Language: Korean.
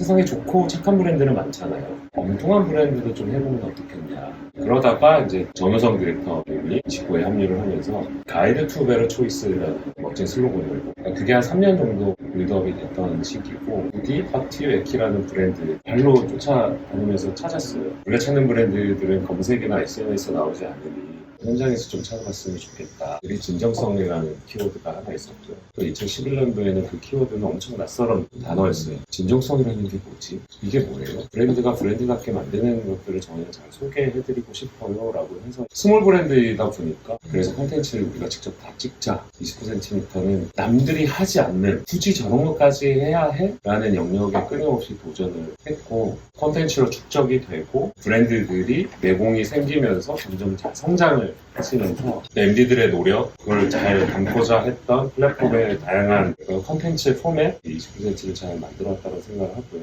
세상에 좋고 착한 브랜드는 많잖아요. 엉뚱한 브랜드도 좀 해보면 어떻겠냐. 그러다가 이제 정효성 디렉터님이 직구에 합류를 하면서 가이드 투 베러 초이스라는 멋진 슬로건을 그러니까 그게 한 3년 정도 빌드업이 됐던 시기고 부디 파티유 에키라는 브랜드 발로 쫓아다니면서 찾았어요. 원래 찾는 브랜드들은 검색이나 SNS에 나오지 않으니 현장에서 좀 찾아봤으면 좋겠다. 우리 진정성이라는 키워드가 하나 있었고요. 또 2011년도에는 그 키워드는 엄청 낯설은 단어였어요. 진정성이라는 게 뭐지? 이게 뭐예요? 브랜드가 브랜드답게 만드는 것들을 저희는 잘 소개해드리고 싶어요. 라고 해서 스몰 브랜드이다 보니까 그래서 콘텐츠를 우리가 직접 다 찍자. 20cm는 남들이 하지 않는 굳이 저런 것까지 해야 해? 라는 영역에 끊임없이 도전을 했고 콘텐츠로 축적이 되고 브랜드들이 내공이 생기면서 점점 잘 성장을 하시면서 MD들의 노력, 그걸 잘 담고자 했던 플랫폼의 다양한 그 콘텐츠 포맷 29cm를 잘 만들었다고 생각을 하고요.